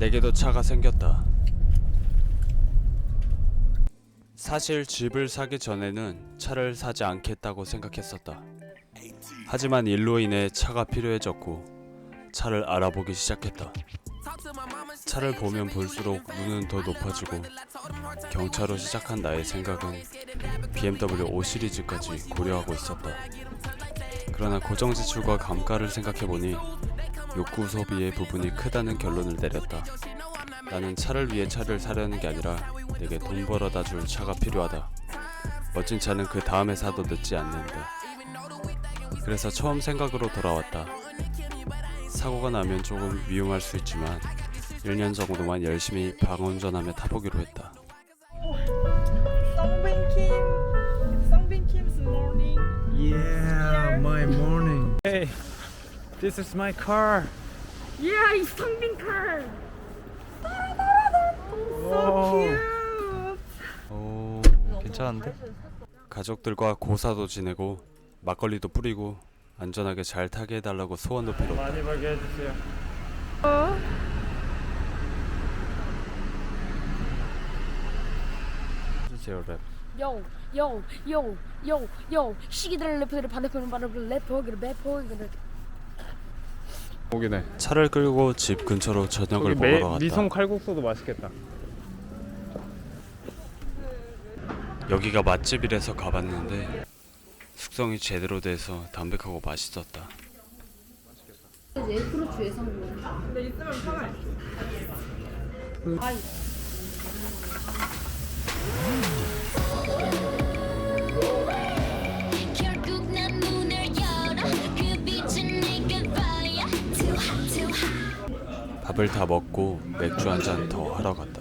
내게도 차가 생겼다. 사실 집을 사기 전에는 차를 사지 않겠다고 생각했었다. 하지만 일로 인해 차가 필요해졌고 차를 알아보기 시작했다. 차를 보면 볼수록 눈은 더 높아지고 경차로 시작한 나의 생각은 BMW 5 시리즈까지 고려하고 있었다. 그러나 고정 지출과 감가를 생각해보니 욕구 소비의 부분이 크다는 결론을 내렸다. 나는 차를 위해 차를 사려는 게 아니라 내게 돈 벌어다 줄 차가 필요하다. 멋진 차는 그 다음에 사도 늦지 않는다. 그래서 처음 생각으로 돌아왔다. 사고가 나면 조금 위험할 수 있지만 1년 정도만 열심히 방운전하며 타보기로 했다. This is my car. Yeah, it's Songbin car. Oh, Cute. 오, 괜찮은데? 가족들과 고사도 지내고 막걸리도 뿌리고 안전하게 잘 타게 해달라고 소원도 빌었다. 많이 벌게 해주세요. 해주세요 랩. Yo, yo, yo, yo, yo. 시기들 래퍼들 반대편 반대편 래퍼들 래퍼들 오기네. 차를 끌고 집 근처로 저녁을 거기 매, 먹으러 갔다. 미송 칼국수도 맛있겠다. 여기가 맛집이라서 가봤는데 숙성이 제대로 돼서 담백하고 맛있었다. 에프로. 근데 있으면 편해. 아이. 결 밥을 다 먹고 맥주 한 잔 더 하러 갔다.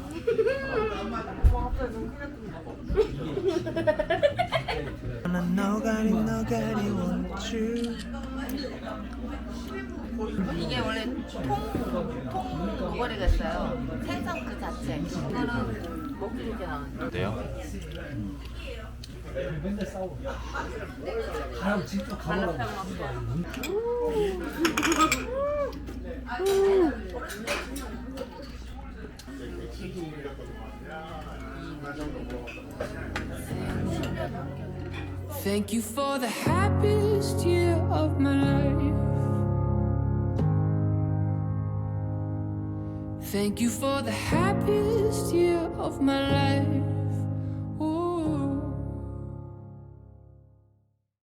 이게 원래 통, 통 머리가 있어요. 생선 그 자체. 이거는 먹기 좋게 나오는 어때요? Thank you for the happiest year of my life. Thank you for the happiest year of my life.